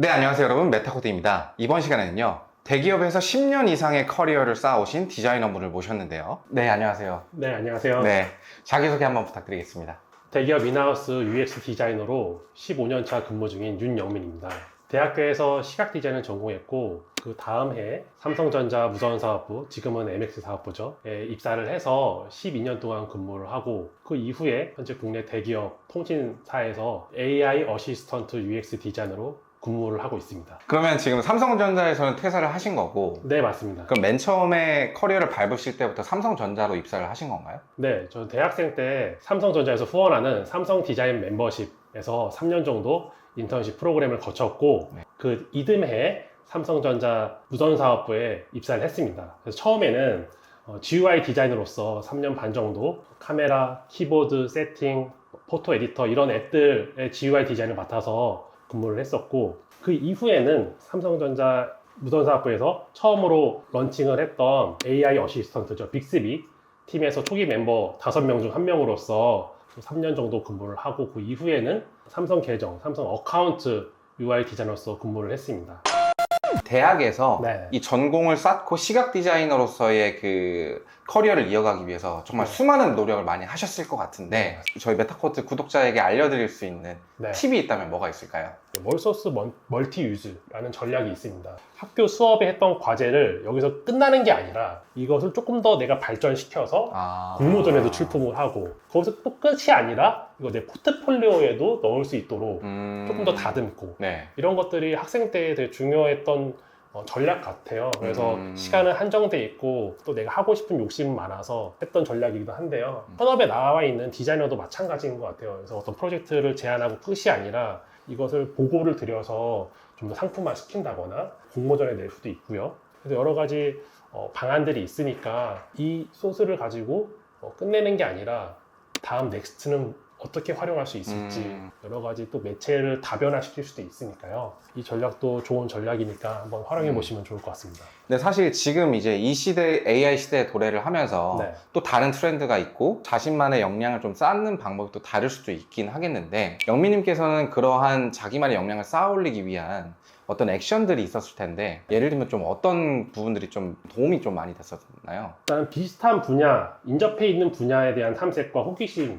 네, 안녕하세요 여러분. 메타코드입니다. 이번 시간에는요. 대기업에서 10년 이상의 커리어를 쌓아오신 디자이너분을 모셨는데요. 네, 안녕하세요. 네, 안녕하세요. 네, 자기소개 한번 부탁드리겠습니다. 대기업 인하우스 UX 디자이너로 15년 차 근무 중인 윤영민입니다. 대학교에서 시각 디자인을 전공했고 그 다음 해 삼성전자 무전사업부, 지금은 MX 사업부죠. 에 입사를 해서 12년 동안 근무를 하고 그 이후에 현재 국내 대기업 통신사에서 AI 어시스턴트 UX 디자이너로 근무를 하고 있습니다. 그러면 지금 삼성전자에서는 퇴사를 하신 거고, 네, 맞습니다. 그럼 맨 처음에 커리어를 밟으실 때부터 삼성전자로 입사를 하신 건가요? 네, 저 대학생 때 삼성전자에서 후원하는 삼성 디자인 멤버십에서 3년 정도 인턴십 프로그램을 거쳤고 네. 그 이듬해 삼성전자 무전사업부에 입사를 했습니다. 그래서 처음에는 어, GUI 디자이너로서 3년 반 정도 카메라, 키보드, 세팅, 포토 에디터 이런 앱들의 GUI 디자인을 맡아서 근무를 했었고 그 이후에는 삼성전자 무전사업부에서 처음으로 런칭을 했던 AI 어시스턴트죠. 빅스비 팀에서 초기 멤버 5명 중 1명으로서 3년 정도 근무를 하고 그 이후에는 삼성 계정, 삼성 어카운트 UI 디자이너로서 근무를 했습니다. 대학에서 네. 이 전공을 쌓고 시각 디자이너로서의 그 커리어를 이어가기 위해서 정말 네. 수많은 노력을 많이 하셨을 것 같은데 저희 메타코드 구독자에게 알려드릴 수 있는 네. 팁이 있다면 뭐가 있을까요? 몰소스 먼- 멀티 유즈라는 전략이 있습니다. 학교 수업에 했던 과제를 여기서 끝나는 게 아니라 이것을 조금 더 내가 발전시켜서 아... 공모전에도 출품을 하고 거기서 또 끝이 아니라 이거 내 포트폴리오에도 넣을 수 있도록 음... 조금 더 다듬고 네. 이런 것들이 학생 때 되게 중요했던 어, 전략 같아요. 그래서 음. 시간은 한정돼 있고 또 내가 하고 싶은 욕심은 많아서 했던 전략이기도 한데요. 음. 현업에 나와 있는 디자이너도 마찬가지인 것 같아요. 그래서 어떤 프로젝트를 제안하고 끝이 아니라 이것을 보고를 드려서 좀 더 상품화 시킨다거나 공모전에 낼 수도 있고요. 그래서 여러 가지 어, 방안들이 있으니까 이 소스를 가지고 어, 끝내는 게 아니라 다음 넥스트는 어떻게 활용할 수 있을지 음. 여러 가지 또 매체를 다변화시킬 수도 있으니까요. 이 전략도 좋은 전략이니까 한번 활용해 보시면 좋을 것 같습니다. 근데 사실 지금 이제 이 시대 AI 시대에 도래를 하면서 네. 또 다른 트렌드가 있고 자신만의 역량을 좀 쌓는 방법이 또 다를 수도 있긴 하겠는데 영미님께서는 그러한 자기만의 역량을 쌓아올리기 위한 어떤 액션들이 있었을 텐데 예를 들면 좀 어떤 부분들이 좀 도움이 좀 많이 됐었나요? 일단 비슷한 분야, 인접해 있는 분야에 대한 탐색과 호기심을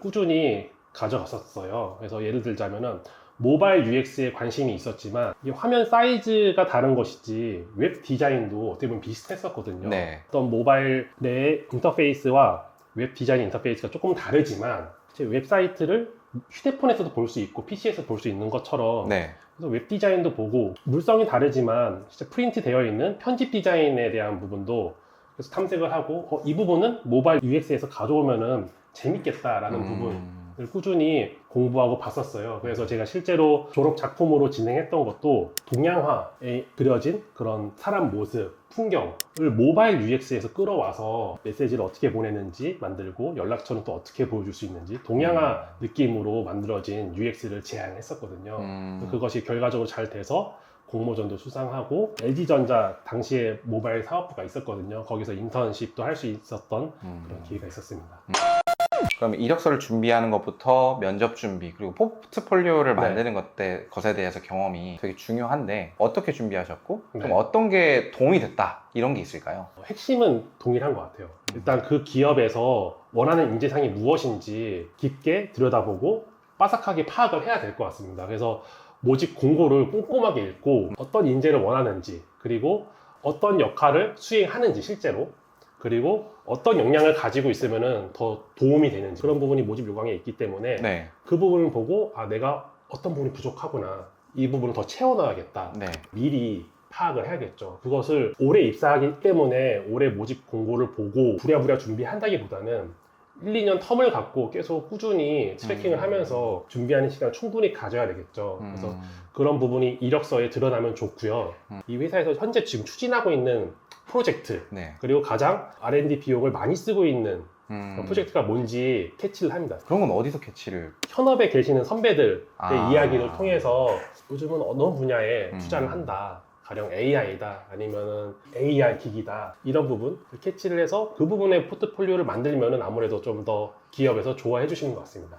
꾸준히 가져갔었어요. 그래서 예를 들자면은 모바일 UX에 관심이 있었지만 이 화면 사이즈가 다른 것이지 웹 디자인도 어떻게 보면 비슷했었거든요. 네. 어떤 모바일 내 인터페이스와 웹 디자인 인터페이스가 조금 다르지만 제 웹사이트를 휴대폰에서도 볼 수 있고 PC에서 볼 수 있는 것처럼 네. 그래서 웹 디자인도 보고 물성이 다르지만 진짜 프린트 되어 있는 편집 디자인에 대한 부분도 그래서 탐색을 하고 어, 이 부분은 모바일 UX에서 가져오면은 재밌겠다라는 음. 부분을 꾸준히 공부하고 봤었어요. 그래서 제가 실제로 졸업 작품으로 진행했던 것도 동양화에 그려진 그런 사람 모습, 풍경을 모바일 UX에서 끌어와서 메시지를 어떻게 보내는지 만들고 연락처는 또 어떻게 보여줄 수 있는지 동양화 느낌으로 만들어진 UX를 제안했었거든요. 음. 그것이 결과적으로 잘 돼서 공모전도 수상하고 LG전자 당시에 모바일 사업부가 있었거든요. 거기서 인턴십도 할 수 있었던 음. 그런 기회가 있었습니다. 그럼 이력서를 준비하는 것부터 면접 준비 그리고 포트폴리오를 네. 만드는 것 때, 것에 대해서 경험이 되게 중요한데 어떻게 준비하셨고 좀 네. 어떤 게 도움이 됐다 이런 게 있을까요? 핵심은 동일한 것 같아요. 일단 그 기업에서 원하는 인재상이 무엇인지 깊게 들여다보고 빠삭하게 파악을 해야 될 것 같습니다. 그래서 모집 공고를 꼼꼼하게 읽고 어떤 인재를 원하는지 그리고 어떤 역할을 수행하는지 실제로 그리고 어떤 역량을 가지고 있으면 더 도움이 되는지 그런 부분이 모집 요강에 있기 때문에 네. 그 부분을 보고 아 내가 어떤 부분이 부족하구나 이 부분을 더 채워넣어야겠다 네. 미리 파악을 해야겠죠. 그것을 올해 입사하기 때문에 올해 모집 공고를 보고 부랴부랴 준비한다기보다는 1, 2년 텀을 갖고 계속 꾸준히 트래킹을 음. 하면서 준비하는 시간을 충분히 가져야 되겠죠. 그래서 음. 그런 부분이 이력서에 드러나면 좋고요. 음. 이 회사에서 현재 지금 추진하고 있는 프로젝트 네. 그리고 가장 R&D 비용을 많이 쓰고 있는 음. 프로젝트가 뭔지 캐치를 합니다. 그런 건 어디서 캐치를? 현업에 계시는 선배들의 아. 이야기를 통해서 요즘은 어느 분야에 음. 투자를 한다. 가령 AI다 아니면은 AR 기기다 이런 부분 캐치를 해서 그 부분의 포트폴리오를 만들면은 아무래도 좀 더 기업에서 좋아해 주시는 것 같습니다.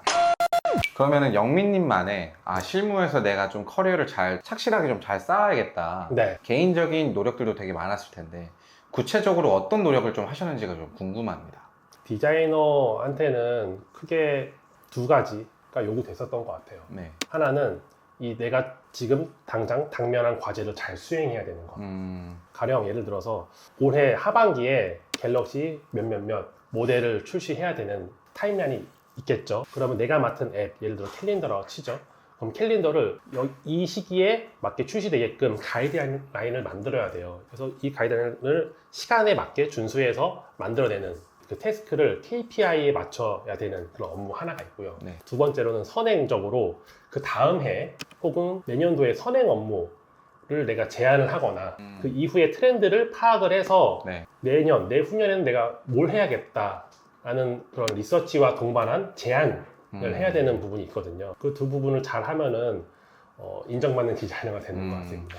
그러면은 영민님만의 아 실무에서 내가 좀 커리어를 잘 착실하게 좀 잘 쌓아야겠다. 네. 개인적인 노력들도 되게 많았을 텐데 구체적으로 어떤 노력을 좀 하셨는지가 좀 궁금합니다. 디자이너한테는 크게 두 가지가 요구됐었던 것 같아요. 네. 하나는 이 내가 지금 당장 당면한 과제를 잘 수행해야 되는 것. 음, 가령 예를 들어서 올해 하반기에 갤럭시 몇몇몇 모델을 출시해야 되는 타임라인이 있겠죠. 그러면 내가 맡은 앱, 예를 들어 캘린더라고 치죠. 그럼 캘린더를 여- 이 시기에 맞게 출시되게끔 가이드라인을 만들어야 돼요. 그래서 이 가이드라인을 시간에 맞게 준수해서 만들어내는 그 태스크를 KPI에 맞춰야 되는 그런 업무 하나가 있고요. 네. 두 번째로는 선행적으로 그 다음 해 혹은 내년도에 선행 업무를 내가 제안을 하거나 음. 그 이후의 트렌드를 파악을 해서 네. 내년, 내후년에는 내가 뭘 해야겠다라는 그런 리서치와 동반한 제안을 음. 해야 되는 부분이 있거든요. 그 두 부분을 잘 하면은 어, 인정받는 디자이너가 되는 음. 것 같습니다.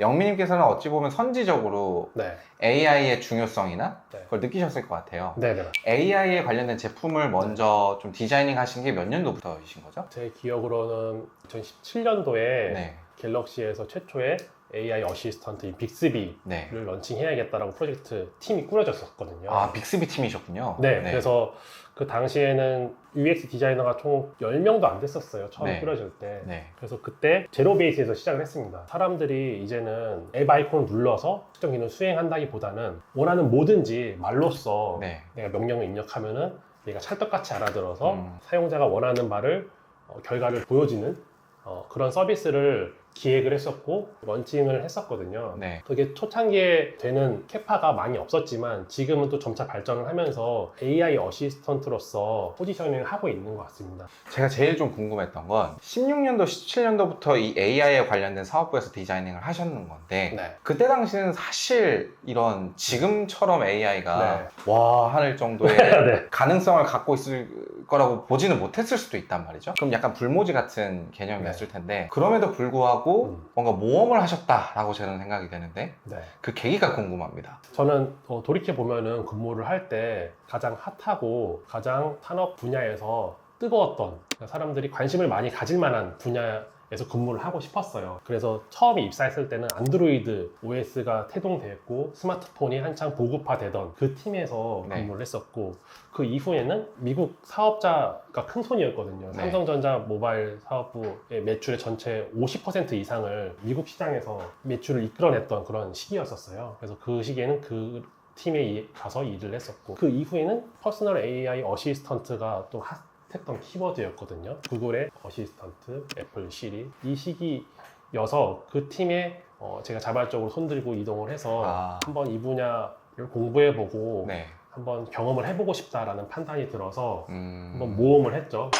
영민님께서는 어찌 보면 선지적으로 네, AI의 중요성이나 네. 그걸 느끼셨을 것 같아요. 네, 네. AI에 관련된 제품을 먼저 좀 디자이닝 하신 게 몇 년도부터이신 거죠? 제 기억으로는 2017년도에 네. 갤럭시에서 최초의 AI 어시스턴트인 빅스비를 네. 런칭해야겠다라고 프로젝트 팀이 꾸려졌었거든요. 아, 빅스비 팀이셨군요. 네, 그래서 그 당시에는 UX 디자이너가 총 10명도 안 됐었어요. 처음 네. 꾸려질 때. 네. 그래서 그때 제로 베이스에서 시작을 했습니다. 사람들이 이제는 앱 아이콘을 눌러서 특정 기능을 수행한다기보다는 원하는 뭐든지 말로써 네. 내가 명령을 입력하면은 얘가 찰떡같이 알아들어서 음. 사용자가 원하는 바를 어, 결과를 보여지는 어, 그런 서비스를 기획을 했었고 런칭을 했었거든요. 네. 그게 초창기에 되는 캐파가 많이 없었지만 지금은 또 점차 발전을 하면서 AI 어시스턴트로서 포지셔닝을 하고 있는 것 같습니다. 제가 제일 좀 궁금했던 건 16년도, 17년도부터 이 AI에 관련된 사업부에서 디자이닝을 하셨는 건데 네. 그때 당시는 사실 이런 지금처럼 AI가 네. 와 하늘 정도의 네. 가능성을 갖고 있을 거라고 보지는 못했을 수도 있단 말이죠. 그럼 약간 불모지 같은 개념이었을 텐데 그럼에도 불구하고 음. 뭔가 모험을 하셨다라고 저는 생각이 되는데 네. 그 계기가 궁금합니다. 저는 어, 돌이켜 보면은 근무를 할 때 가장 핫하고 가장 산업 분야에서 뜨거웠던 그러니까 사람들이 관심을 많이 가질 만한 분야 에서 근무를 하고 싶었어요. 그래서 처음에 입사했을 때는 안드로이드 OS가 태동됐고 스마트폰이 한창 보급화되던 그 팀에서 네. 근무를 했었고 그 이후에는 미국 사업자가 큰 손이었거든요. 네. 삼성전자 모바일 사업부의 매출의 전체 50% 이상을 미국 시장에서 매출을 이끌어냈던 그런 시기였었어요. 그래서 그 시기에는 그 팀에 이- 가서 일을 했었고 그 이후에는 퍼스널 AI 어시스턴트가 또 핫 했던 키워드였거든요. 구글의 어시스턴트, 애플 시리 이 시기여서 그 팀에 어, 제가 자발적으로 손들고 이동을 해서 아. 한번 이 분야를 공부해보고 네. 한번 경험을 해보고 싶다라는 판단이 들어서 음... 한번 모험을 했죠.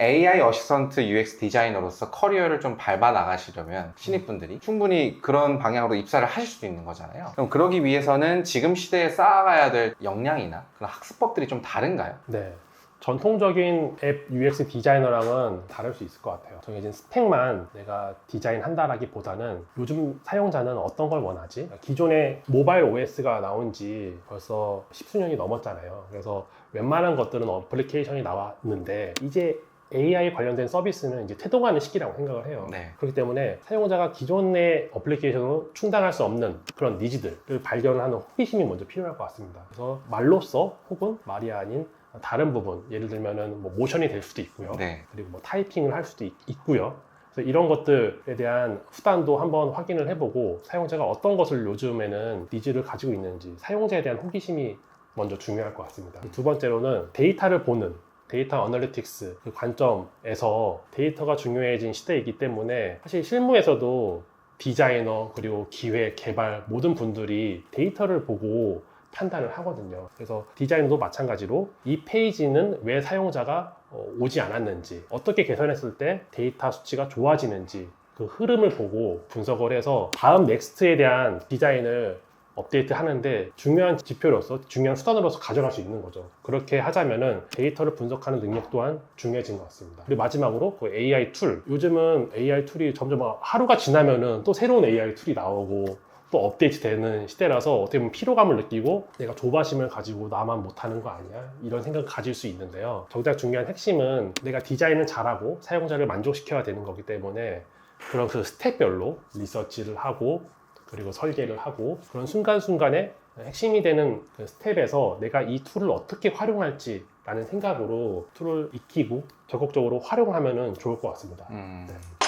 AI 어시스턴트 UX 디자이너로서 커리어를 좀 밟아 나가시려면 신입분들이 충분히 그런 방향으로 입사를 하실 수도 있는 거잖아요. 그럼 그러기 위해서는 지금 시대에 쌓아가야 될 역량이나 그런 학습법들이 좀 다른가요? 네. 전통적인 앱 UX 디자이너랑은 다를 수 있을 것 같아요. 정해진 스펙만 내가 디자인한다라기보다는 요즘 사용자는 어떤 걸 원하지? 기존에 모바일 OS가 나온 지 벌써 십수년이 넘었잖아요. 그래서 웬만한 것들은 어플리케이션이 나왔는데 이제 AI 관련된 서비스는 이제 태동하는 시기라고 생각을 해요. 네. 그렇기 때문에 사용자가 기존의 어플리케이션으로 충당할 수 없는 그런 니즈들을 발견하는 호기심이 먼저 필요할 것 같습니다. 그래서 말로써 혹은 말이 아닌 다른 부분, 예를 들면은 뭐 모션이 될 수도 있고요. 네. 그리고 뭐 타이핑을 할 수도 있, 고요 그래서 이런 것들에 대한 수단도 한번 확인을 해보고 사용자가 어떤 것을 요즘에는 니즈를 가지고 있는지 사용자에 대한 호기심이 먼저 중요할 것 같습니다. 두 번째로는 데이터를 보는 데이터 어널리틱스 그 관점에서 데이터가 중요해진 시대이기 때문에 사실 실무에서도 디자이너 그리고 기획 개발 모든 분들이 데이터를 보고 판단을 하거든요. 그래서 디자인도 마찬가지로 이 페이지는 왜 사용자가 어, 오지 않았는지 어떻게 개선했을 때 데이터 수치가 좋아지는지 그 흐름을 보고 분석을 해서 다음 넥스트에 대한 디자인을 업데이트 하는데 중요한 지표로서 중요한 수단으로서 가져갈 수 있는 거죠. 그렇게 하자면은 데이터를 분석하는 능력 또한 중요해진 것 같습니다. 그리고 마지막으로 그 AI 툴. 요즘은 AI 툴이 점점 하루가 지나면은 또 새로운 AI 툴이 나오고 또 업데이트 되는 시대라서 어떻게 보면 피로감을 느끼고 내가 조바심을 가지고 나만 못하는 거 아니야 이런 생각을 가질 수 있는데요 정작 중요한 핵심은 내가 디자인을 잘하고 사용자를 만족시켜야 되는 거기 때문에 그런 그 스텝별로 리서치를 하고 그리고 설계를 하고 그런 순간순간에 핵심이 되는 그 스텝에서 내가 이 툴을 어떻게 활용할지 라는 생각으로 툴을 익히고 적극적으로 활용하면 좋을 것 같습니다 음. 네.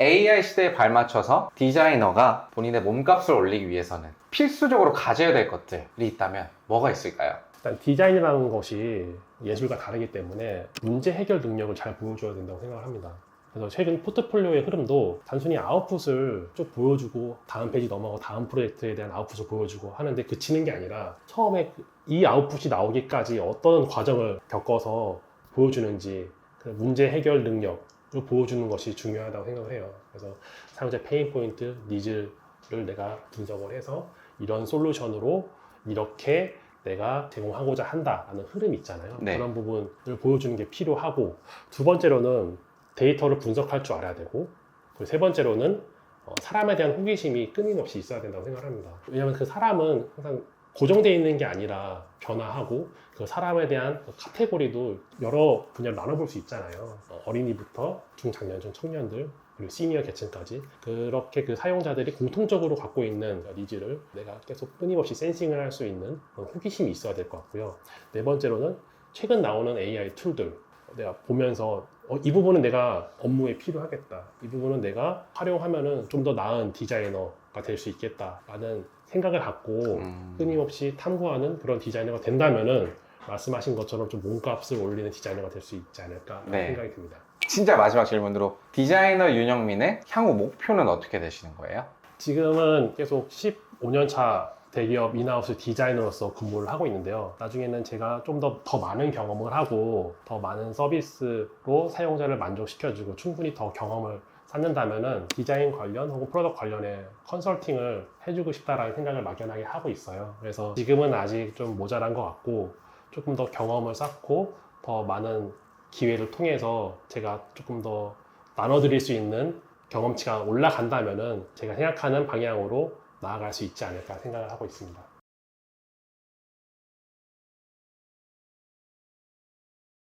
AI 시대에 발맞춰서 디자이너가 본인의 몸값을 올리기 위해서는 필수적으로 가져야 될 것들이 있다면 뭐가 있을까요? 일단 디자인이라는 것이 예술과 다르기 때문에 문제 해결 능력을 잘 보여줘야 된다고 생각을 합니다. 그래서 최근 포트폴리오의 흐름도 단순히 아웃풋을 쭉 보여주고 다음 페이지 넘어가고 다음 프로젝트에 대한 아웃풋을 보여주고 하는데 그치는 게 아니라 처음에 이 아웃풋이 나오기까지 어떤 과정을 겪어서 보여주는지 그 문제 해결 능력을 보여주는 것이 중요하다고 생각을 해요. 그래서 사용자 페인 포인트, 니즈를 내가 분석을 해서 이런 솔루션으로 이렇게 내가 제공하고자 한다라는 흐름이 있잖아요. 네. 그런 부분을 보여주는 게 필요하고 두 번째로는 데이터를 분석할 줄 알아야 되고 그리고 세 번째로는 어, 사람에 대한 호기심이 끊임없이 있어야 된다고 생각합니다. 왜냐하면 그 사람은 항상 고정되어 있는 게 아니라 변화하고 그 사람에 대한 그 카테고리도 여러 분야로 나눠볼 수 있잖아요. 어, 어린이부터 중장년층 청년들 그리고 시니어 계층까지 그렇게 그 사용자들이 공통적으로 갖고 있는 니즈를 내가 계속 끊임없이 센싱을 할 수 있는 호기심이 있어야 될 것 같고요. 네 번째로는 최근 나오는 AI 툴들 내가 보면서 어, 이 부분은 내가 업무에 필요하겠다. 이 부분은 내가 활용하면은 좀 더 나은 디자이너가 될 수 있겠다라는 생각을 갖고 음. 끊임없이 탐구하는 그런 디자이너가 된다면은 말씀하신 것처럼 좀 몸값을 올리는 디자이너가 될 수 있지 않을까 네. 생각이 듭니다. 진짜 마지막 질문으로 디자이너 윤영민의 향후 목표는 어떻게 되시는 거예요? 지금은 계속 15년 차 대기업 인하우스 디자이너로서 근무를 하고 있는데요. 나중에는 제가 좀 더 더 많은 경험을 하고 더 많은 서비스로 사용자를 만족시켜주고 충분히 더 경험을 쌓는다면은 디자인 관련 혹은 프로덕트 관련의 컨설팅을 해주고 싶다라는 생각을 막연하게 하고 있어요. 그래서 지금은 아직 좀 모자란 것 같고 조금 더 경험을 쌓고 더 많은 기회를 통해서 제가 조금 더 나눠드릴 수 있는 경험치가 올라간다면은 제가 생각하는 방향으로 나아갈 수 있지 않을까 생각을 하고 있습니다.